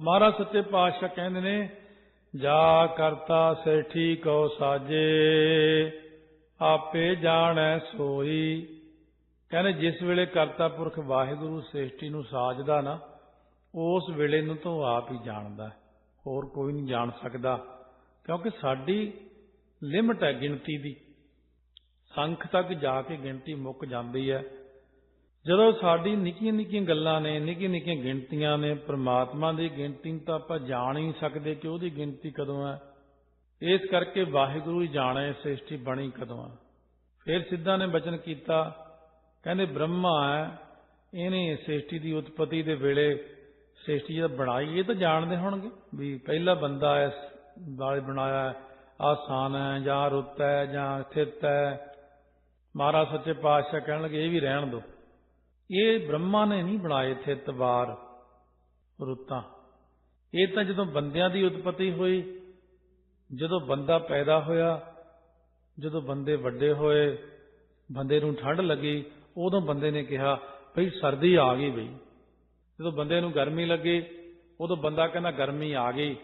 ਮਹਾਰਾਜ ਸੱਚੇ ਪਾਤਸ਼ਾਹ ਕਹਿੰਦੇ ਨੇ, ਜਾ ਕਰਤਾ ਸੇਠੀ ਕੋ ਸਾਜੇ, ਆਪੇ ਜਾਣੈ ਸੋਈ। ਕਹਿੰਦੇ, ਜਿਸ ਵੇਲੇ ਕਰਤਾ ਪੁਰਖ ਵਾਹਿਗੁਰੂ ਸ੍ਰਿਸ਼ਟੀ ਨੂੰ ਸਾਜਦਾ ਨਾ, ਉਸ ਵੇਲੇ ਨੂੰ ਤਾਂ ਆਪ ਹੀ ਜਾਣਦਾ ਹੋਰ ਕੋਈ ਨਹੀਂ ਜਾਣ ਸਕਦਾ, ਕਿਉਂਕਿ ਸਾਡੀ ਲਿਮਟ ਹੈ ਗਿਣਤੀ ਦੀ। ਸੰਖ ਤੱਕ ਜਾ ਕੇ ਗਿਣਤੀ ਮੁੱਕ ਜਾਂਦੀ ਹੈ। ਜਦੋਂ ਸਾਡੀ ਨਿੱਕੀਆਂ ਨਿੱਕੀਆਂ ਗੱਲਾਂ ਨੇ, ਨਿੱਕੀਆਂ ਨਿੱਕੀਆਂ ਗਿਣਤੀਆਂ ਨੇ, ਪ੍ਰਮਾਤਮਾ ਦੀ ਗਿਣਤੀ ਨੂੰ ਤਾਂ ਆਪਾਂ ਜਾਣ ਹੀ ਸਕਦੇ ਕਿ ਉਹਦੀ ਗਿਣਤੀ ਕਦੋਂ ਹੈ। ਇਸ ਕਰਕੇ ਵਾਹਿਗੁਰੂ ਹੀ ਜਾਣੇ, ਸ੍ਰਿਸ਼ਟੀ ਬਣੀ ਕਦੋਂ ਹੈ। ਫਿਰ ਸਿੱਧਾ ਨੇ ਬਚਨ ਕੀਤਾ, ਕਹਿੰਦੇ ਬ੍ਰਹਮਾ ਹੈ, ਇਹਨੇ ਸ੍ਰਿਸ਼ਟੀ ਦੀ ਉਤਪਤੀ ਦੇ ਵੇਲੇ ਸ੍ਰਿਸ਼ਟੀ ਜਦ ਬਣਾਈ, ਇਹ ਤਾਂ ਜਾਣਦੇ ਹੋਣਗੇ ਵੀ ਪਹਿਲਾ ਬੰਦਾ ਇਸ ਵਾਲੇ ਬਣਾਇਆ ਆਸਾਨ ਹੈ, ਜਾਂ ਰੁੱਤ ਹੈ, ਜਾਂ ਸਥਿਤ ਹੈ। ਮਹਾਰਾਜ ਸੱਚੇ ਪਾਤਸ਼ਾਹ ਕਹਿਣ ਲੱਗੇ ਇਹ ਵੀ ਰਹਿਣ ਦਿਓ ਇਹ ਬ੍ਰਹਮਾ ਨੇ ਨਹੀਂ ਬਣਾਏ ਥਿਤ ਵਾਰ ਰੁੱਤਾਂ। ਇਹ ਤਾਂ ਜਦੋਂ ਬੰਦਿਆਂ ਦੀ ਉਤਪਤੀ ਹੋਈ, ਜਦੋਂ ਬੰਦਾ ਪੈਦਾ ਹੋਇਆ, ਜਦੋਂ ਬੰਦੇ ਵੱਡੇ ਹੋਏ, ਬੰਦੇ ਨੂੰ ਠੰਡ ਲੱਗੀ, ਉਦੋਂ ਬੰਦੇ ਨੇ ਕਿਹਾ, ਭਈ ਸਰਦੀ ਆ ਗਈ ਬਈ। ਜਦੋਂ ਬੰਦੇ ਨੂੰ ਗਰਮੀ ਲੱਗੀ, ਉਦੋਂ ਬੰਦਾ ਕਹਿੰਦਾ, ਗਰਮੀ ਆ ਗਈ।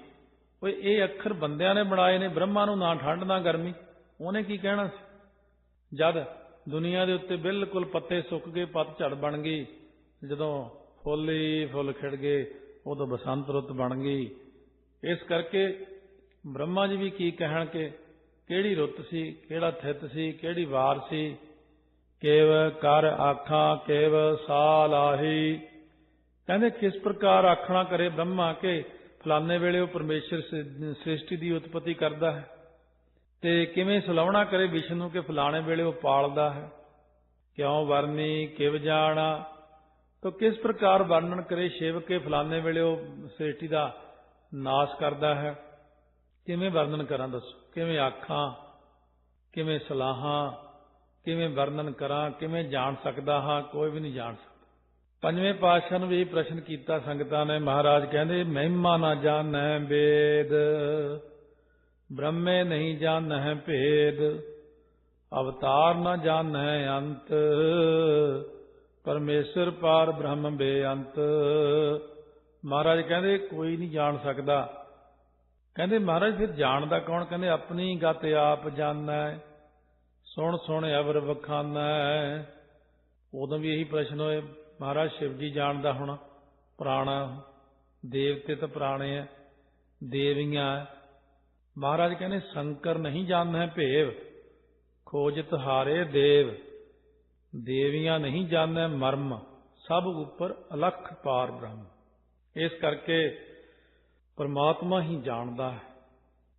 ਓਏ, ਇਹ ਅੱਖਰ ਬੰਦਿਆਂ ਨੇ ਬਣਾਏ ਨੇ, ਬ੍ਰਹਮਾ ਨੂੰ ਨਾ ਠੰਡ ਨਾ ਗਰਮੀ। ਉਹਨੇ ਕੀ ਕਹਿਣਾ ਸੀ? ਜਦ ਦੁਨੀਆ ਦੇ ਉੱਤੇ ਬਿਲਕੁਲ ਪੱਤੇ ਸੁੱਕ ਗਏ ਪਤਝੜ ਬਣ ਗਈ। ਜਦੋਂ ਫੁੱਲ ਹੀ ਫੁੱਲ ਖਿੜ ਗਏ, ਉਦੋਂ ਬਸੰਤ ਰੁੱਤ ਬਣ ਗਈ। ਇਸ ਕਰਕੇ ਬ੍ਰਹਮਾ ਜੀ ਵੀ ਕੀ ਕਹਿਣ ਕਿ ਕਿਹੜੀ ਰੁੱਤ ਸੀ, ਕਿਹੜਾ ਥਿਤ ਸੀ, ਕਿਹੜੀ ਵਾਰ ਸੀ? ਕੇਵ ਕਰ ਆਖਾਂ, ਕੇਵ ਸਾਲ ਆਹੀ ਕਹਿੰਦੇ ਕਿਸ ਪ੍ਰਕਾਰ ਆਖਣਾ ਕਰੇ ਬ੍ਰਹਮਾ ਕਿ ਫਲਾਣੇ ਵੇਲੇ ਉਹ ਪਰਮੇਸ਼ਰ ਸ- ਸ੍ਰਿਸ਼ਟੀ ਦੀ ਉਤਪਤੀ ਕਰਦਾ ਹੈ। ਤੇ ਕਿਵੇਂ ਸਲਾਵਣਾ ਕਰੇ ਵਿਸ਼ਨੂੰ ਕਿ ਫਲਾਣੇ ਵੇਲੇ ਉਹ ਪਾਲਦਾ ਹੈ? ਕਿਉਂ ਵਰਨੀ, ਕਿਵ ਜਾਣਾ? ਤੋ ਕਿਸ ਪ੍ਰਕਾਰ ਵਰਣਨ ਕਰੇ ਸ਼ਿਵ ਕੇ ਫਲਾਣੇ ਵੇਲੇ ਉਹ ਸ੍ਰਿਸ਼ਟੀ ਦਾ ਨਾਸ਼ ਕਰਦਾ ਹੈ? ਕਿਵੇਂ ਵਰਣਨ ਕਰਾਂ ਦੱਸੋ? ਕਿਵੇਂ ਆਖਾਂ? ਕਿਵੇਂ ਸਲਾਹਾਂ? ਕਿਵੇਂ ਵਰਣਨ ਕਰਾਂ? ਕਿਵੇਂ ਜਾਣ ਸਕਦਾ ਹਾਂ? ਕੋਈ ਵੀ ਨਹੀਂ ਜਾਣ ਸਕਦਾ। ਪੰਜਵੇਂ ਪਾਤਸ਼ਾਹ ਨੂੰ ਵੀ ਇਹ ਪ੍ਰਸ਼ਨ ਕੀਤਾ ਸੰਗਤਾਂ ਨੇ, ਮਹਾਰਾਜ ਕਹਿੰਦੇ, ਮਹਿਮਾ ਨਾ ਜਾਣੈ ਵੇਦ ਬ੍ਰਹਮੇ ਨਹੀਂ ਜਾਣੈ ਭੇਦ, ਅਵਤਾਰ ਨਾ ਜਾਣੈ ਅੰਤ। ਪਰਮੇਸ਼ਰ ਪਾਰ ਬ੍ਰਹਮ ਬੇਅੰਤ। ਮਹਾਰਾਜ ਕਹਿੰਦੇ, ਕੋਈ ਨਹੀਂ ਜਾਣ ਸਕਦਾ। ਕਹਿੰਦੇ, ਮਹਾਰਾਜ ਫਿਰ ਜਾਣਦਾ ਕੌਣ? ਕਹਿੰਦੇ, ਆਪਣੀ ਗਤ ਆਪ ਜਾਣੈ। ਸੁਣ ਸੁਣ ਅਵਰ ਵਖਾਨੈ। ਉਦੋਂ ਵੀ ਇਹੀ ਪ੍ਰਸ਼ਨ ਹੋਏ, ਮਹਾਰਾਜ ਸ਼ਿਵ ਜੀ ਜਾਣਦਾ ਹੋਣਾ, ਪੁਰਾਣਾ ਦੇਵਤੇ ਤਾਂ ਪੁਰਾਣੇ ਆ ਦੇਵੀਆਂ ਮਹਾਰਾਜ ਕਹਿੰਦੇ, ਸ਼ੰਕਰ ਨਹੀਂ ਜਾਣਦਾ ਭੇਵ, ਖੋਜਤ ਹਾਰੇ ਦੇਵ, ਦੇਵੀਆਂ ਨਹੀਂ ਜਾਣਦਾ ਮਰਮ, ਸਭ ਉੱਪਰ ਅਲਖ ਪਾਰ ਬ੍ਰਹਮ। ਇਸ ਕਰਕੇ ਪਰਮਾਤਮਾ ਹੀ ਜਾਣਦਾ ਹੈ।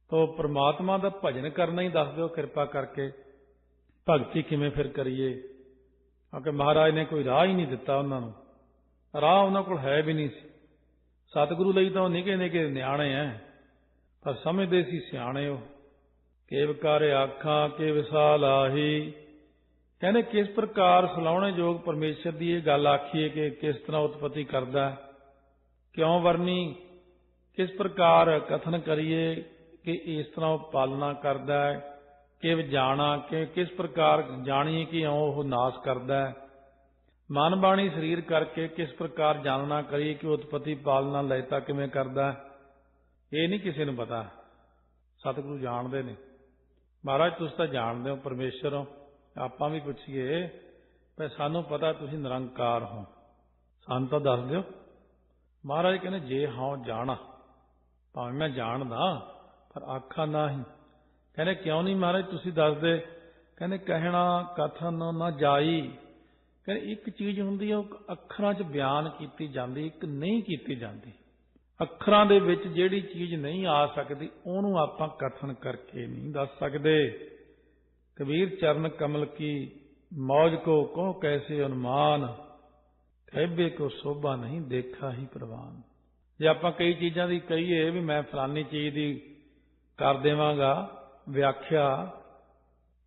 ਤੋ ਪਰਮਾਤਮਾ ਦਾ ਭਜਨ ਕਰਨਾ ਹੀ ਦੱਸ ਦਿਓ, ਕਿਰਪਾ ਕਰਕੇ। ਭਗਤੀ ਕਿਵੇਂ ਫਿਰ ਕਰੀਏ? ਕਿਉਂਕਿ ਮਹਾਰਾਜ ਨੇ ਕੋਈ ਰਾਹ ਹੀ ਨਹੀਂ ਦਿੱਤਾ ਉਹਨਾਂ ਨੂੰ। ਰਾਹ ਉਹਨਾਂ ਕੋਲ ਹੈ ਵੀ ਨਹੀਂ ਸੀ। ਸਤਿਗੁਰੂ ਲਈ ਤਾਂ ਉਹ ਨਿੱਕੇ ਨਿੱਕੇ ਨਿਆਣੇ ਐ। ਪਰ ਸਮਝਦੇ ਸੀ ਸਿਆਣੇ ਉਹ। ਕੇਵ ਕਰ ਆਖਾਂ ਕੇ ਵਿਸਾਲ ਆਹੀ। ਕਹਿੰਦੇ ਕਿਸ ਪ੍ਰਕਾਰ ਸਲਾਉਣੇ ਯੋਗ ਪਰਮੇਸ਼ਰ ਦੀ ਇਹ ਗੱਲ ਆਖੀਏ ਕਿ ਕਿਸ ਤਰ੍ਹਾਂ ਉਤਪਤੀ ਕਰਦਾ ਕਿਉਂ ਵਰਨੀ? ਕਿਸ ਪ੍ਰਕਾਰ ਕਥਨ ਕਰੀਏ ਕਿ ਇਸ ਤਰ੍ਹਾਂ ਉਹ ਪਾਲਣਾ ਕਰਦਾ ਹੈ? ਕਿਵ ਜਾਣਾ? ਕਿ ਕਿਸ ਪ੍ਰਕਾਰ ਜਾਣੀਏ ਕਿ ਉਹ ਨਾਸ ਕਰਦਾ ਹੈ? ਮਨ ਬਾਣੀ ਸਰੀਰ ਕਰਕੇ ਕਿਸ ਪ੍ਰਕਾਰ ਜਾਣਨਾ ਕਰੀਏ ਕਿ ਉਤਪਤੀ ਪਾਲਣਾ ਲੈਤਾ ਕਿਵੇਂ ਕਰਦਾ ਹੈ? ਇਹ ਨਹੀਂ ਕਿਸੇ ਨੂੰ ਪਤਾ। ਸਤਿਗੁਰੂ ਜਾਣਦੇ ਨੇ। ਮਹਾਰਾਜ, ਤੁਸੀਂ ਤਾਂ ਜਾਣਦੇ ਹੋ, ਪਰਮੇਸ਼ਰ ਹੋ। ਆਪਾਂ ਵੀ ਪੁੱਛੀਏ ਪਰ ਸਾਨੂੰ ਪਤਾ ਤੁਸੀਂ ਨਿਰੰਕਾਰ ਹੋ। ਸਾਨੂੰ ਤਾਂ ਦੱਸ ਦਿਓ। ਮਹਾਰਾਜ ਕਹਿੰਦੇ, ਜੇ ਹਾਂ ਜਾਣਾ, ਭਾਵੇਂ ਮੈਂ ਜਾਣਦਾ, ਪਰ ਆਖਾਂ ਨਹੀਂ। ਕਹਿੰਦੇ, ਕਿਉਂ ਨਹੀਂ ਮਹਾਰਾਜ, ਤੁਸੀਂ ਦੱਸਦੇ? ਕਹਿੰਦੇ, ਕਹਿਣਾ, ਕਥਨ ਨਾ ਜਾਈ। ਕਹਿੰਦੇ, ਇੱਕ ਚੀਜ਼ ਹੁੰਦੀ ਹੈ ਉਹ ਅੱਖਰਾਂ 'ਚ ਬਿਆਨ ਕੀਤੀ ਜਾਂਦੀ, ਇੱਕ ਨਹੀਂ ਕੀਤੀ ਜਾਂਦੀ। ਅੱਖਰਾਂ ਦੇ ਵਿੱਚ ਜਿਹੜੀ ਚੀਜ਼ ਨਹੀਂ ਆ ਸਕਦੀ, ਉਹਨੂੰ ਆਪਾਂ ਕਥਨ ਕਰਕੇ ਨਹੀਂ ਦੱਸ ਸਕਦੇ। ਕਬੀਰ ਚਰਨ ਕਮਲ ਕੀ ਮੌਜ ਕੋ ਕੋ ਕੈਸੇ ਅਨੁਮਾਨ ਕਹਿਬੇ ਕੋ ਸੋਭਾ ਨਹੀਂ ਦੇਖਾ ਹੀ ਪ੍ਰਵਾਨ। ਜੇ ਆਪਾਂ ਕਈ ਚੀਜ਼ਾਂ ਦੀ ਕਹੀਏ ਵੀ ਮੈਂ ਫਲਾਨੀ ਚੀਜ਼ ਦੀ ਕਰ ਦੇਵਾਂਗਾ ਵਿਆਖਿਆ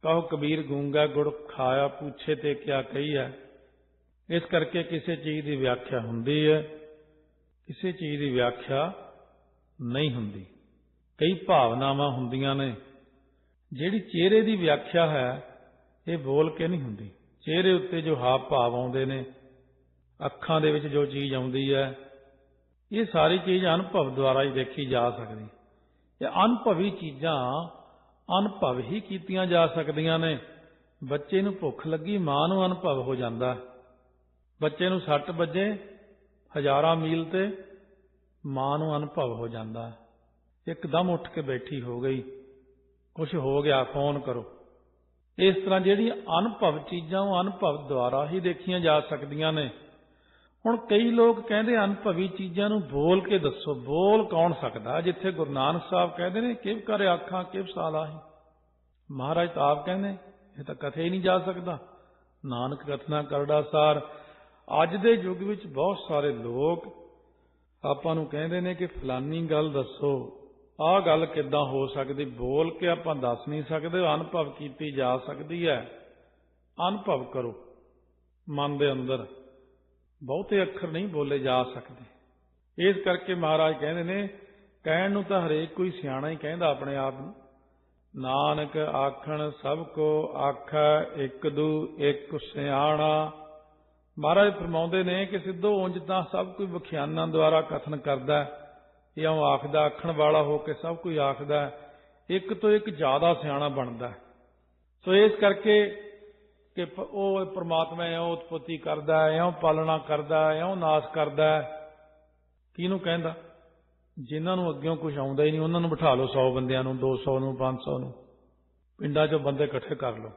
ਕਹੋ ਕਬੀਰ ਗੂੰਗਾ ਗੁੜ ਖਾਇਆ, ਪੁੱਛੇ ਤੇ ਕਿਆ ਕਹੀ ਹੈ। ਇਸ ਕਰਕੇ ਕਿਸੇ ਚੀਜ਼ ਦੀ ਵਿਆਖਿਆ ਹੁੰਦੀ ਹੈ। ਕਿਸੇ ਚੀਜ਼ ਦੀ ਵਿਆਖਿਆ ਨਹੀਂ ਹੁੰਦੀ। ਕਈ ਭਾਵਨਾਵਾਂ ਹੁੰਦੀਆਂ ਨੇ। ਜਿਹੜੀ ਚਿਹਰੇ ਦੀ ਵਿਆਖਿਆ ਹੈ, ਇਹ ਬੋਲ ਕੇ ਨਹੀਂ ਹੁੰਦੀ। ਚਿਹਰੇ ਉੱਤੇ ਜੋ ਹਾਵ ਭਾਵ ਆਉਂਦੇ ਨੇ, ਅੱਖਾਂ ਦੇ ਵਿੱਚ ਜੋ ਚੀਜ਼ ਆਉਂਦੀ ਹੈ, ਇਹ ਸਾਰੀ ਚੀਜ਼ ਅਨੁਭਵ ਦੁਆਰਾ ਹੀ ਦੇਖੀ ਜਾ ਸਕਦੀ। ਇਹ ਅਨੁਭਵੀ ਚੀਜ਼ਾਂ ਅਨੁਭਵ ਹੀ ਕੀਤੀਆਂ ਜਾ ਸਕਦੀਆਂ ਨੇ। ਬੱਚੇ ਨੂੰ ਭੁੱਖ ਲੱਗੀ, ਮਾਂ ਨੂੰ ਅਨੁਭਵ ਹੋ ਜਾਂਦਾ। ਬੱਚੇ ਨੂੰ ਸੱਟ ਵੱਜੇ ਹਜ਼ਾਰਾਂ ਮੀਲ ਤੇ ਮਾਂ ਨੂੰ ਅਨੁਭਵ ਹੋ ਜਾਂਦਾ ਹੈ। ਇੱਕਦਮ ਉੱਠ ਕੇ ਬੈਠੀ ਹੋ ਗਈ। ਕੁਝ ਹੋ ਗਿਆ, ਫੋਨ ਕਰੋ। ਇਸ ਤਰ੍ਹਾਂ ਜਿਹੜੀਆਂ ਅਨੁਭਵ ਚੀਜ਼ਾਂ ਉਹ ਅਨੁਭਵ ਦੁਆਰਾ ਹੀ ਦੇਖੀਆਂ ਜਾ ਸਕਦੀਆਂ ਨੇ। ਹੁਣ ਕਈ ਲੋਕ ਕਹਿੰਦੇ ਅਨੁਭਵੀ ਚੀਜ਼ਾਂ ਨੂੰ ਬੋਲ ਕੇ ਦੱਸੋ। ਬੋਲ ਕੌਣ ਸਕਦਾ? ਜਿੱਥੇ ਗੁਰੂ ਨਾਨਕ ਸਾਹਿਬ ਕਹਿੰਦੇ ਨੇ, ਕਿਵ ਕਰੇ ਆਖਾਂ, ਕਿਵ ਸਾਲਾਹੀ। ਮਹਾਰਾਜ ਤਾਂ ਆਪ ਕਹਿੰਦੇ, ਇਹ ਤਾਂ ਕਥੇ ਹੀ ਨਹੀਂ ਜਾ ਸਕਦਾ। ਨਾਨਕ ਕਥਨਾ ਕਰੜਾ ਸਾਰ ਅੱਜ ਦੇ ਯੁੱਗ ਵਿੱਚ ਬਹੁਤ ਸਾਰੇ ਲੋਕ ਆਪਾਂ ਨੂੰ ਕਹਿੰਦੇ ਨੇ ਕਿ ਫਲਾਨੀ ਗੱਲ ਦੱਸੋ, ਆਹ ਗੱਲ ਕਿੱਦਾਂ ਹੋ ਸਕਦੀ? ਬੋਲ ਕੇ ਆਪਾਂ ਦੱਸ ਨਹੀਂ ਸਕਦੇ, ਅਨੁਭਵ ਕੀਤੀ ਜਾ ਸਕਦੀ ਹੈ। ਅਨੁਭਵ ਕਰੋ, ਮਨ ਦੇ ਅੰਦਰ। ਬਹੁਤੇ ਅੱਖਰ ਨਹੀਂ ਬੋਲੇ ਜਾ ਸਕਦੇ। ਇਸ ਕਰਕੇ ਮਹਾਰਾਜ ਕਹਿੰਦੇ ਨੇ, ਕਹਿਣ ਨੂੰ ਤਾਂ ਹਰੇਕ ਕੋਈ ਸਿਆਣਾ ਹੀ ਕਹਿੰਦਾ ਆਪਣੇ ਆਪ ਨੂੰ। ਨਾਨਕ ਆਖਣ ਸਭ ਕੋ ਆਖੈ, ਇੱਕ ਦੂ ਇੱਕ ਸਿਆਣਾ। ਮਹਾਰਾਜ ਫਰਮਾਉਂਦੇ ਨੇ ਕਿ ਸਿੱਧੋ ਉਂਝ ਤਾਂ ਸਭ ਕੋਈ ਵਿਖਿਆਨਾਂ ਦੁਆਰਾ ਕਥਨ ਕਰਦਾ ਹੈ। ਇਉਂ ਆਖਦਾ, ਆਖਣ ਵਾਲਾ ਹੋ ਕੇ ਸਭ ਕੋਈ ਆਖਦਾ ਇੱਕ ਤੋਂ ਇੱਕ ਜ਼ਿਆਦਾ ਸਿਆਣਾ ਬਣਦਾ ਸੋ ਇਸ ਕਰਕੇ ਕਿ ਉਹ ਪ੍ਰਮਾਤਮਾ ਇਉਂ ਉਤਪਤੀ ਕਰਦਾ ਹੈ, ਇਉਂ ਪਾਲਣਾ ਕਰਦਾ ਹੈ, ਇਉਂ ਨਾਸ਼ ਕਰਦਾ ਹੈ। ਕਿਹਨੂੰ ਕਹਿੰਦਾ? ਜਿਨ੍ਹਾਂ ਨੂੰ ਅੱਗਿਓਂ ਕੁਝ ਆਉਂਦਾ ਹੀ ਨਹੀਂ, ਉਹਨਾਂ ਨੂੰ ਬਿਠਾ ਲਓ 100 ਬੰਦਿਆਂ ਨੂੰ 200 ਨੂੰ 500 ਨੂੰ। ਪਿੰਡਾਂ 'ਚੋਂ ਬੰਦੇ ਇਕੱਠੇ ਕਰ ਲਓ।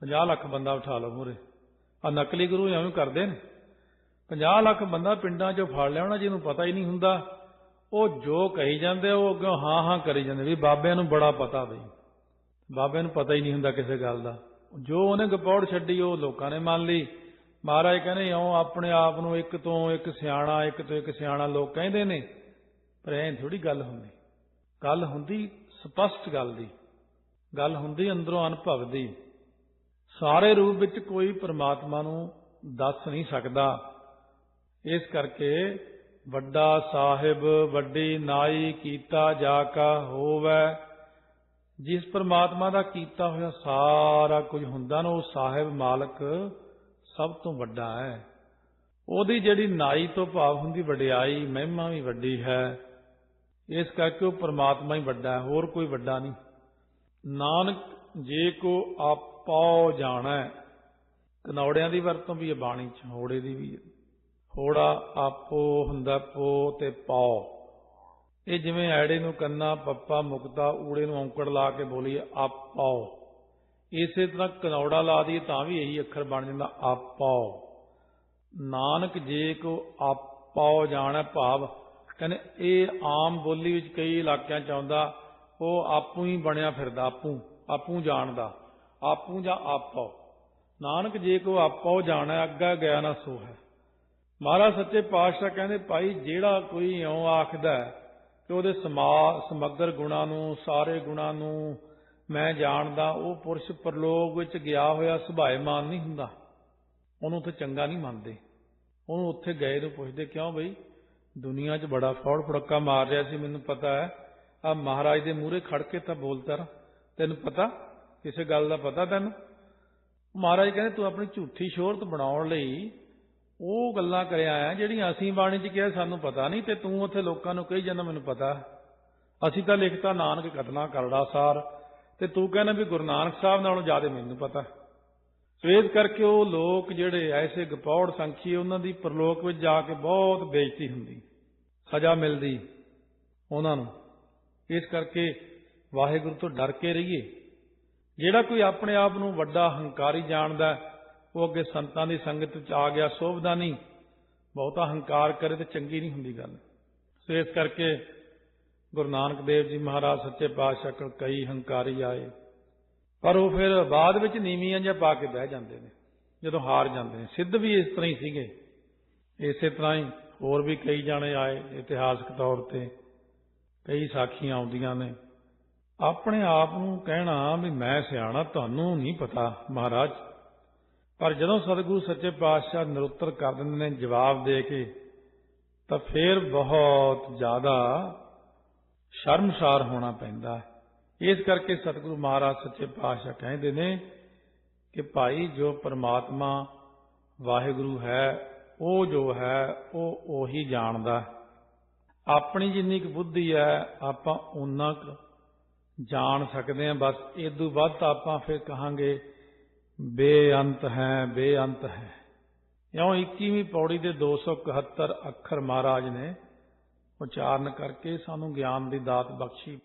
50 ਲੱਖ ਬੰਦਾ ਬਿਠਾ ਲਓ ਮੂਰੇ ਆ ਨਕਲੀ ਗੁਰੂ ਐਵੇਂ ਕਰਦੇ ਨੇ। 50 ਲੱਖ ਬੰਦਾ ਪਿੰਡਾਂ 'ਚੋਂ ਫੜ ਲਿਆਉਣਾ ਜਿਹਨੂੰ ਪਤਾ ਹੀ ਨਹੀਂ ਹੁੰਦਾ। ਉਹ ਜੋ ਕਹੀ ਜਾਂਦੇ ਉਹ ਅੱਗੇ ਹਾਂ ਹਾਂ ਕਰੀ ਜਾਂਦੇ। ਵੀ ਬਾਬਿਆਂ ਨੂੰ ਬੜਾ ਪਤਾ ਬਈ। ਬਾਬਿਆਂ ਨੂੰ ਪਤਾ ਹੀ ਨਹੀਂ ਹੁੰਦਾ ਕਿਸੇ ਗੱਲ ਦਾ। ਜੋ ਉਹਨੇ ਗਪੌੜ ਛੱਡੀ, ਉਹ ਲੋਕਾਂ ਨੇ ਮੰਨ ਲਈ। ਮਹਾਰਾਜ ਕਹਿੰਦੇ, ਇਉਂ ਆਪਣੇ ਆਪ ਨੂੰ ਇੱਕ ਤੋਂ ਇੱਕ ਸਿਆਣਾ, ਇੱਕ ਤੋਂ ਇੱਕ ਸਿਆਣਾ ਲੋਕ ਕਹਿੰਦੇ ਨੇ। ਪਰ ਐਂ ਥੋੜੀ ਗੱਲ ਹੁੰਦੀ। ਗੱਲ ਹੁੰਦੀ ਸਪਸ਼ਟ ਗੱਲ ਦੀ। ਗੱਲ ਹੁੰਦੀ ਅੰਦਰੋਂ ਅਨੁਭਵ ਦੀ। ਸਾਰੇ ਰੂਪ ਵਿੱਚ ਕੋਈ ਪਰਮਾਤਮਾ ਨੂੰ ਦੱਸ ਨਹੀਂ ਸਕਦਾ। ਇਸ ਕਰਕੇ ਵੱਡਾ ਸਾਹਿਬ, ਵੱਡੀ ਨਾਈ ਕੀਤਾ ਜਾ ਕਾ ਹੋਵੇ। ਜਿਸ ਪ੍ਰਮਾਤਮਾ ਦਾ ਕੀਤਾ ਹੋਇਆ ਸਾਰਾ ਕੁਝ ਹੁੰਦਾ ਨਾ, ਉਹ ਸਾਹਿਬ ਮਾਲਕ ਸਭ ਤੋਂ ਵੱਡਾ ਹੈ। ਉਹਦੀ ਜਿਹੜੀ ਨਾਈ ਤੋਂ ਭਾਵ ਹੁੰਦੀ, ਵਡਿਆਈ, ਮਹਿਮਾ ਵੀ ਵੱਡੀ ਹੈ। ਇਸ ਕਰਕੇ ਉਹ ਪ੍ਰਮਾਤਮਾ ਹੀ ਵੱਡਾ ਹੈ, ਹੋਰ ਕੋਈ ਵੱਡਾ ਨਹੀਂ। ਨਾਨਕ, ਜੇ ਕੋ ਆਪ ਜਾਣੈ। ਕਨੌੜਿਆਂ ਦੀ ਵਰਤੋਂ ਵੀ ਹੈ, ਬਾਣੀ ਚ, ਹੋੜੇ ਦੀ ਵੀ ਹੈ। ਹੋੜਾ ਆਪੋ ਹੁੰਦਾ ਪੋ ਤੇ ਪੌ ਇਹ ਜਿਵੇਂ ਐੜੇ ਨੂੰ ਕੰਨਾ, ਪੱਪਾ, ਮੁਕਤਾ, ਊੜੇ ਨੂੰ ਔਂਕੜ ਲਾ ਕੇ ਬੋਲੀਏ, ਆਪੋ ਇਸੇ ਤਰ੍ਹਾਂ ਕਨੌੜਾ ਲਾ ਦਈਏ ਤਾਂ ਵੀ ਇਹੀ ਅੱਖਰ ਬਣ ਜਾਂਦਾ, ਆਪੋ ਨਾਨਕ ਜੇ ਕੋ ਆਪੋ ਜਾਣੈ ਭਾਵ, ਕਹਿੰਦੇ ਇਹ ਆਮ ਬੋਲੀ ਵਿੱਚ ਕਈ ਇਲਾਕਿਆਂ ਚ ਆਉਂਦਾ, ਉਹ ਆਪੂ ਹੀ ਬਣਿਆ ਫਿਰਦਾ, ਆਪੂ ਆਪੂ ਜਾਣਦਾ। ਆਪੂ ਜਾਂ ਆਪੋ ਨਾਨਕ ਜੇ ਕੋ ਆਪੋ ਜਾਣਾ, ਅੱਗਾ ਗਿਆ ਨਾ ਸੋ ਹੈ ਮਹਾਰਾਜ ਸੱਚੇ ਪਾਤਸ਼ਾਹ ਕਹਿੰਦੇ, ਭਾਈ, ਜਿਹੜਾ ਕੋਈ ਇਉਂ ਆਖਦਾ ਕਿ ਉਹਦੇ ਸਮਾ, ਸਮਗਰ ਗੁਣਾਂ ਨੂੰ, ਸਾਰੇ ਗੁਣਾਂ ਨੂੰ ਮੈਂ ਜਾਣਦਾ, ਉਹ ਪੁਰਸ਼ ਪਰਲੋਕ ਵਿੱਚ ਗਿਆ ਹੋਇਆ ਸੁਭਾਏਮਾਨ ਨਹੀਂ ਹੁੰਦਾ। ਉਹਨੂੰ ਉੱਥੇ ਚੰਗਾ ਨਹੀਂ ਮੰਨਦੇ। ਉਹਨੂੰ ਉੱਥੇ ਗਏ ਨੂੰ ਪੁੱਛਦੇ, ਕਿਉਂ ਬਈ? ਦੁਨੀਆ 'ਚ ਬੜਾ ਫੌੜ ਫੜੱਕਾ ਮਾਰ ਰਿਹਾ ਸੀ, ਮੈਨੂੰ ਪਤਾ ਹੈ। ਆ ਮਹਾਰਾਜ ਦੇ ਮੂਹਰੇ ਖੜ ਕੇ ਤਾਂ ਬੋਲਦਾ ਰਹ। ਤੈਨੂੰ ਪਤਾ ਕਿਸੇ ਗੱਲ ਦਾ ਪਤਾ ਤੈਨੂੰ? ਮਹਾਰਾਜ ਕਹਿੰਦੇ, ਤੂੰ ਆਪਣੀ ਝੂਠੀ ਸ਼ੋਹਰਤ ਬਣਾਉਣ ਲਈ ਉਹ ਗੱਲਾਂ ਕਰਿਆ ਆ ਜਿਹੜੀਆਂ ਅਸੀਂ ਬਾਣੀ 'ਚ ਕਿਹਾ, ਸਾਨੂੰ ਪਤਾ ਨਹੀਂ, ਤੇ ਤੂੰ ਉੱਥੇ ਲੋਕਾਂ ਨੂੰ ਕਹੀ ਜਾਂਦਾ, ਮੈਨੂੰ ਪਤਾ। ਅਸੀਂ ਤਾਂ ਲਿਖਤਾ ਨਾਨਕ ਕਥਨਾ ਕਰੜਾ ਸਾਰ, ਤੇ ਤੂੰ ਕਹਿੰਦਾ ਵੀ ਗੁਰੂ ਨਾਨਕ ਸਾਹਿਬ ਨਾਲੋਂ ਜ਼ਿਆਦਾ ਮੈਨੂੰ ਪਤਾ। ਸੋ ਇਸ ਕਰਕੇ ਉਹ ਲੋਕ ਜਿਹੜੇ ਐਸੇ ਗਪੌੜ ਸੰਖੀ, ਉਹਨਾਂ ਦੀ ਪ੍ਰਲੋਕ ਵਿੱਚ ਜਾ ਕੇ ਬਹੁਤ ਬੇਇੱਜ਼ਤੀ ਹੁੰਦੀ, ਸਜ਼ਾ ਮਿਲਦੀ ਉਹਨਾਂ ਨੂੰ। ਇਸ ਕਰਕੇ ਵਾਹਿਗੁਰੂ ਤੋਂ ਡਰ ਕੇ ਰਹੀਏ। ਜਿਹੜਾ ਕੋਈ ਆਪਣੇ ਆਪ ਨੂੰ ਵੱਡਾ ਹੰਕਾਰੀ ਜਾਣਦਾ ਉਹ ਅੱਗੇ ਸੰਤਾਂ ਦੀ ਸੰਗਤ ਵਿੱਚ ਆ ਗਿਆ, ਸੋਭਦਾ ਨਹੀਂ। ਬਹੁਤਾ ਹੰਕਾਰ ਕਰੇ ਤੇ ਚੰਗੀ ਨਹੀਂ ਹੁੰਦੀ ਗੱਲ। ਸੋ ਇਸ ਕਰਕੇ ਗੁਰੂ ਨਾਨਕ ਦੇਵ ਜੀ ਮਹਾਰਾਜ ਸੱਚੇ ਪਾਤਸ਼ਾਹ ਕੋਲ ਕਈ ਹੰਕਾਰੀ ਆਏ। ਪਰ ਉਹ ਫਿਰ ਬਾਅਦ ਵਿੱਚ ਨੀਵੀਆਂ ਜਿਹਾ ਪਾ ਕੇ ਬਹਿ ਜਾਂਦੇ ਨੇ, ਜਦੋਂ ਹਾਰ ਜਾਂਦੇ ਨੇ। ਸਿੱਧ ਵੀ ਇਸ ਤਰ੍ਹਾਂ ਹੀ ਸੀਗੇ। ਇਸੇ ਤਰ੍ਹਾਂ ਹੀ ਹੋਰ ਵੀ ਕਈ ਜਾਣੇ ਆਏ ਇਤਿਹਾਸਕ ਤੌਰ ਤੇ। ਕਈ ਸਾਖੀਆਂ ਆਉਂਦੀਆਂ ਨੇ। ਆਪਣੇ ਆਪ ਨੂੰ ਕਹਿਣਾ ਵੀ ਮੈਂ ਸਿਆਣਾ, ਤੁਹਾਨੂੰ ਨਹੀਂ ਪਤਾ, ਮਹਾਰਾਜ। ਪਰ ਜਦੋਂ ਸਤਿਗੁਰੂ ਸੱਚੇ ਪਾਤਸ਼ਾਹ ਨਿਰੁੱਤਰ ਕਰ ਦਿੰਦੇ ਨੇ ਜਵਾਬ ਦੇ ਕੇ, ਤਾਂ ਫਿਰ ਬਹੁਤ ਜ਼ਿਆਦਾ ਸ਼ਰਮਸਾਰ ਹੋਣਾ ਪੈਂਦਾ ਹੈ। ਇਸ ਕਰਕੇ ਸਤਿਗੁਰੂ ਮਹਾਰਾਜ ਸੱਚੇ ਪਾਤਸ਼ਾਹ ਕਹਿੰਦੇ ਨੇ ਕਿ ਭਾਈ, ਜੋ ਪਰਮਾਤਮਾ ਵਾਹਿਗੁਰੂ ਹੈ, ਉਹ ਜੋ ਹੈ, ਉਹ ਉਹੀ ਜਾਣਦਾ ਆਪਣੀ ਜਿੰਨੀ ਕੁ ਬੁੱਧੀ ਹੈ, ਆਪਾਂ ਉਨਾ ਕੁ ਜਾਣ ਸਕਦੇ ਹਾਂ। ਬਸ ਇਹ ਤੋਂ ਵੱਧ ਆਪਾਂ ਫਿਰ ਕਹਾਂਗੇ, ਬੇਅੰਤ ਹੈ ਬੇਅੰਤ ਹੈ। ਇਉਂ 21ਵੀਂ ਪੌੜੀ ਦੇ 271 ਅੱਖਰ ਮਹਾਰਾਜ ਨੇ ਉਚਾਰਨ ਕਰਕੇ ਸਾਨੂੰ ਗਿਆਨ ਦੀ ਦਾਤ ਬਖਸ਼ੀ।